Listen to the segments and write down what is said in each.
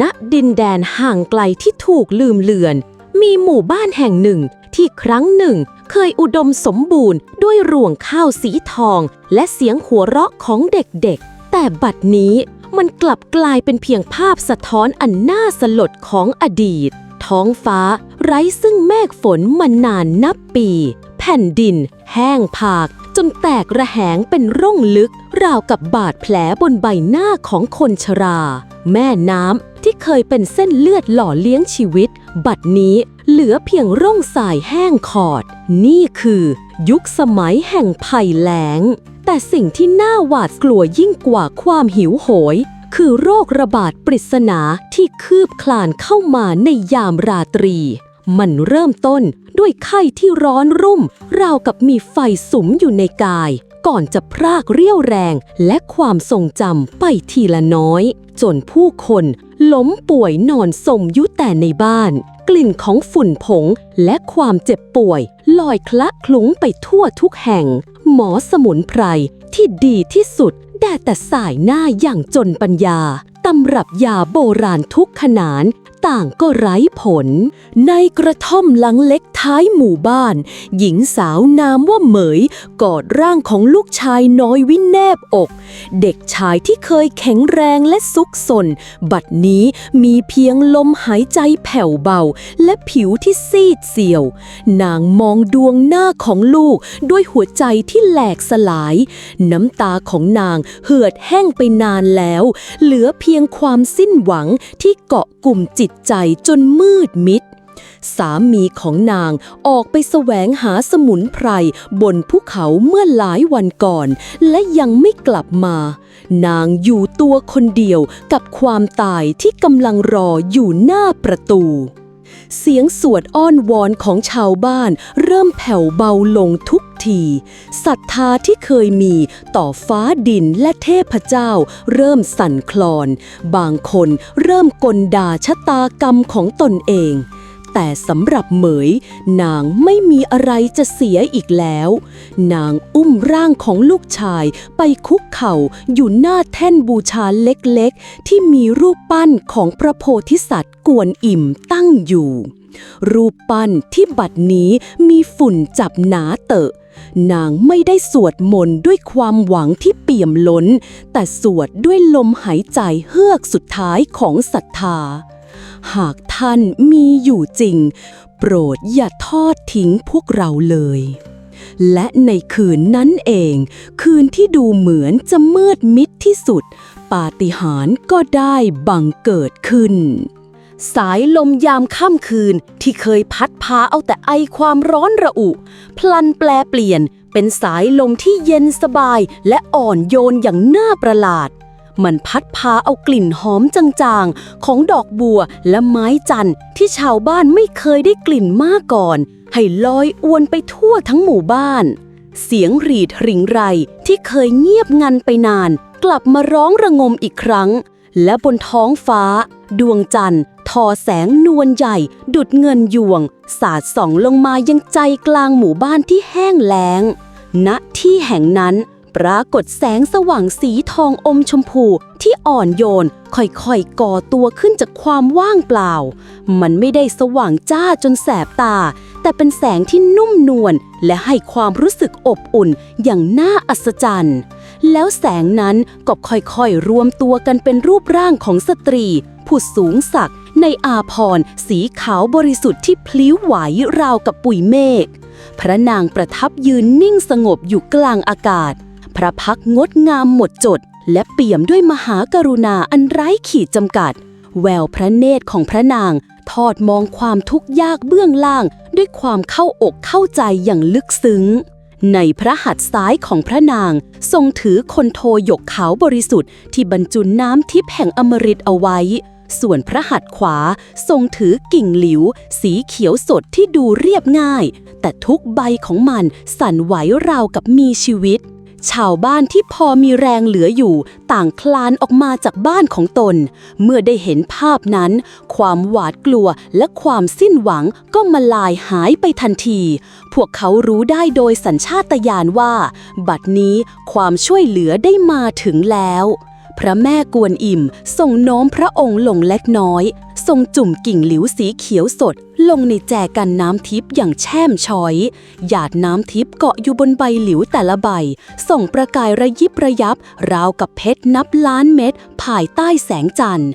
ณดินแดนห่างไกลที่ถูกลืมเลือน มีหมู่บ้านแห่งหนึ่งที่ครั้งหนึ่งเคยอุดมสมบูรณ์ด้วยรวงข้าวสีทอง และเสียงหัวเราะของเด็กๆ แต่บัดนี้มันกลับกลายเป็นเพียงภาพสะท้อนอันน่าสลดของอดีต ท้องฟ้าไร้ซึ่งเมฆฝนมานานนับปี แผ่นดิน แห้งผาก จนแตกระแหงเป็นร่องลึก ราวกับบาดแผลบนใบหน้าของคนชรา แม่น้ำที่เคยเป็นเส้นเลือดหล่อเลี้ยงชีวิต บัดนี้เหลือเพียงร่องสายแห้งขอด นี่คือ ยุคสมัยแห่งภัยแล้ง แต่สิ่งที่น่าหวาดกลัวยิ่งกว่าความหิวโหย คือโรคระบาดปริศนาที่คืบคลานเข้ามาในยามราตรี มันเริ่มต้น ด้วยไข้ที่ร้อนรุ่ม ราวกับมีไฟสุมอยู่ในกาย ก่อนจะพรากเรี่ยวแรงและความทรงจำไปทีละน้อย จนผู้คนล้มป่วยนอนสมยู่แต่ในบ้าน กลิ่นของฝุ่นผงและความเจ็บป่วย ลอยคละคลุ้งไปทั่วทุกแห่ง หมอสมุนไพรที่ดีที่สุดได้แต่สายหน้าอย่างจนปัญญา ตำรับยาโบราณทุกขนาน ต่างก็ไร้ผล ในกระท่อมหลังเล็กท้ายหมู่บ้าน หญิงสาวนามว่าเหมย กอดร่างของลูกชายน้อยวิแนบอก เด็กชายที่เคยแข็งแรงและซุกซนบัดนี้มีเพียงลมหายใจแผ่วเบา และผิวที่ซีดเซียว นางมองดวงหน้าของลูกด้วยหัวใจที่แหลกสลาย น้ำตาของนางเหือดแห้งไปนานแล้ว เหลือเพียงความสิ้นหวังที่เกาะกลุ่มจิตใจจนมืดมิด สามีของนางออกไปแสวงหาสมุนไพรบนภูเขาเมื่อหลายวันก่อน และยังไม่กลับมา นางอยู่ตัวคนเดียวกับความตายที่กำลังรออยู่หน้าประตู เสียงสวดอ้อนวอนของชาวบ้าน เริ่มแผ่วเบาลงทุกทีศรัทธาที่เคยมีต่อฟ้าดินและเทพเจ้า เริ่มสั่นคลอน บางคนเริ่มกลด่าชะตากรรมของตนเอง แต่สำหรับเหมย นางไม่มีอะไรจะเสียอีกแล้ว นางอุ้มร่างของลูกชายไปคุกเข่าอยู่หน้าแท่นบูชาเล็กๆ ที่มีรูปปั้นของพระโพธิสัตว์กวนอิ่มตั้งอยู่ รูปปั้นที่บัดนี้มีฝุ่นจับหนาเตอะนางไม่ได้สวดมนต์ด้วยความหวังที่เปี่ยมล้น แต่สวดด้วยลมหายใจเฮือกสุดท้ายของศรัทธา หากท่านมีอยู่จริง โปรดอย่าทอดทิ้งพวกเราเลย และในคืนนั้นเอง คืนที่ดูเหมือนจะมืดมิดที่สุด ปาฏิหาริย์ก็ได้บังเกิดขึ้น สายลมยามค่ำคืนที่เคยพัดพาเอาแต่ไอความร้อนระอุ พลันแปลเปลี่ยนเป็นสายลมที่เย็นสบายและอ่อนโยนอย่างน่าประหลาด มันพัดพาเอากลิ่นหอมจางๆ ของดอกบัวและไม้จันทร์ที่ชาวบ้านไม่เคยได้กลิ่นมาก่อน ให้ลอยอวนไปทั่วทั้งหมู่บ้าน เสียงหรีดริงไรที่เคยเงียบงันไปนาน กลับมาร้องระงมอีกครั้ง และบนท้องฟ้า ดวงจันทร์ทอแสงนวลใหญ่ ดุดเงินยวง สาดส่องลงมายังใจกลางหมู่บ้านที่แห้งแล้งณที่แห่งนั้น ปรากฏแสงสว่างสีทองอมชมพูที่อ่อนโยน ค่อยๆก่อตัวขึ้นจากความว่างเปล่า มันไม่ได้สว่างจ้าจนแสบตา แต่เป็นแสงที่นุ่มนวลและให้ความรู้สึกอบอุ่นอย่างน่าอัศจรรย์ แล้วแสงนั้นก็ค่อยๆรวมตัวกันเป็นรูปร่างของสตรี ผู้สูงศักดิ์ในอาพรสีขาวบริสุทธิ์ที่พลิ้วไหวราวกับปุ๋ยเมฆพระนางประทับยืนนิ่งสงบอยู่กลางอากาศ พระพักงดงามหมดจด และเปี่ยมด้วยมหากรุณาอันไร้ขีดจำกัด แววพระเนตรของพระนาง ทอดมองความทุกข์ยากเบื้องล่าง ด้วยความเข้าอกเข้าใจอย่างลึกซึ้ง ในพระหัตถ์ซ้ายของพระนาง ทรงถือคนโทหยกขาวบริสุทธิ์ที่บรรจุน้ำทิพย์แห่งอมฤตเอาไว้ ส่วนพระหัตถ์ขวาทรงถือกิ่งหลิว สีเขียวสดที่ดูเรียบง่าย แต่ทุกใบของมันสั่นไหวราวกับมีชีวิต ชาวบ้านที่พอมีแรงเหลืออยู่ ต่างคลานออกมาจากบ้านของตน เมื่อได้เห็นภาพนั้น ความหวาดกลัวและความสิ้นหวังก็มาลายหายไปทันที พวกเขารู้ได้โดยสัญชาตญาณว่า บัดนี้ความช่วยเหลือได้มาถึงแล้ว พระแม่กวนอิมทรงโน้มพระองค์ลงเล็กน้อย ทรงจุ่มกิ่งหลิวสีเขียวสด ลงในแจกันน้ำทิพย์อย่างแช่มช้อย หยาดน้ำทิพย์เกาะอยู่บนใบหลิวแต่ละใบ ส่งประกายระยิบระยับ ราวกับเพชรนับล้านเม็ดภายใต้แสงจันทร์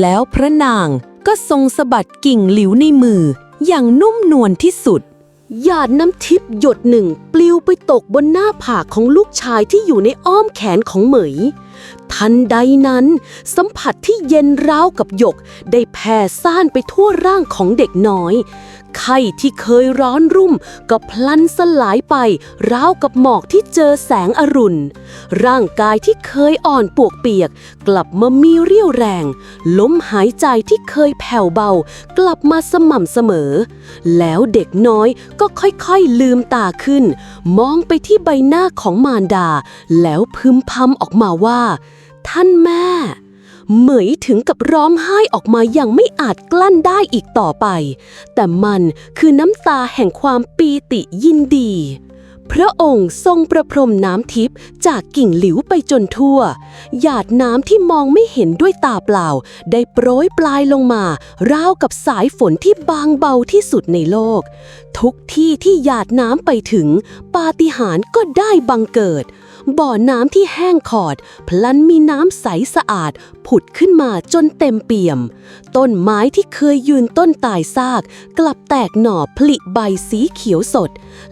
แล้วพระนางก็ทรงสะบัดกิ่งหลิวในมืออย่างนุ่มนวลที่สุด หยาดน้ำทิพย์หยดหนึ่งปลิวไปตกบนหน้าผากของลูกชายที่อยู่ในอ้อมแขนของเหมย ทันใดนั้น สัมผัสที่เย็นร้าวกับหยก ได้แผ่ซ่านไปทั่วร่างของเด็กน้อย ไข้ที่เคยร้อนรุ่ม ก็พลันสลายไป ราวกับหมอกที่เจอแสงอรุณ ร่างกายที่เคยอ่อนปวกเปียก กลับมามีเรี่ยวแรง ลมหายใจที่เคยแผ่วเบา กลับมาสม่ำเสมอ แล้วเด็กน้อยก็ค่อยๆลืมตาขึ้น มองไปที่ใบหน้าของมารดา แล้วพึมพำออกมาว่า ท่านแม่ เหมยถึงกับร้องไห้ออกมาอย่างไม่อาจกลั้นได้อีกต่อไป แต่มันคือน้ำตาแห่งความปีติยินดี พระองค์ทรงประพรมน้ำทิพย์จากกิ่งหลิวไปจนทั่ว หยาดน้ำที่มองไม่เห็นด้วยตาเปล่า ได้โปรยปลายลงมา ราวกับสายฝนที่บางเบาที่สุดในโลก ทุกที่ที่หยาดน้ำไปถึง ปาฏิหาริย์ก็ได้บังเกิด บ่อน้ำที่แห้งขอด พลันมีน้ำใสสะอาด ผุดขึ้นมาจนเต็มเปี่ยม ต้นไม้ที่เคยยืนต้นตายซาก กลับแตกหน่อผลิใบสีเขียวสด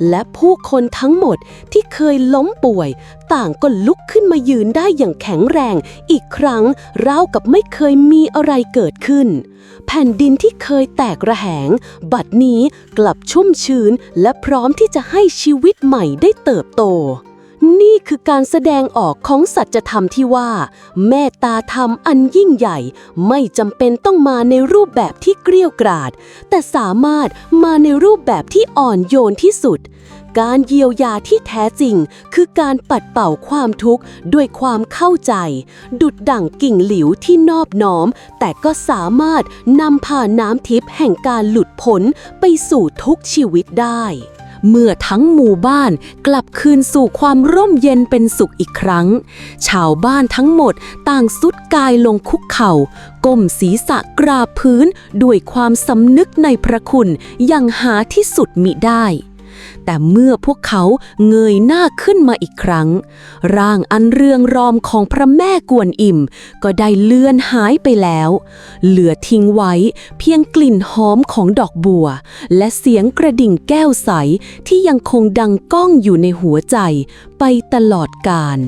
และผู้คนทั้งหมดที่เคยล้มป่วย ต่างก็ลุกขึ้นมายืนได้อย่างแข็งแรง อีกครั้งราวกับไม่เคยมีอะไรเกิดขึ้น แผ่นดินที่เคยแตกระแหง บัดนี้กลับชุ่มชื้นและพร้อมที่จะให้ชีวิตใหม่ได้เติบโต นี่คือการแสดงออกของสัจธรรมที่ว่า แม่ตาธรรมอันยิ่งใหญ่ ไม่จำเป็นต้องมาในรูปแบบที่เกรี้ยวกราด แต่สามารถมาในรูปแบบที่อ่อนโยนที่สุด การเยียวยาที่แท้จริง คือการปัดเป่าความทุกข์ด้วยความเข้าใจ ดุดดั่งกิ่งหลิวที่นอบน้อม แต่ก็สามารถนำพาน้ำทิพย์แห่งการหลุดพ้นไปสู่ทุกชีวิตได้ เมื่อทั้งหมู่บ้านกลับคืนสู่ความร่มเย็นเป็นสุขอีกครั้ง ชาวบ้านทั้งหมดต่างสุดกายลงคุกเข่า ก้มศีรษะกราบพื้นด้วยความสำนึกในพระคุณอย่างหาที่สุดมิได้ แต่เมื่อพวกเขาเงยหน้าขึ้นมาอีกครั้ง ร่างอันเรืองรอมของพระแม่กวนอิม ก็ได้เลือนหายไปแล้ว เหลือทิ้งไว้เพียงกลิ่นหอมของดอกบัว และเสียงกระดิ่งแก้วใสที่ยังคงดังก้องอยู่ในหัวใจไปตลอดกาล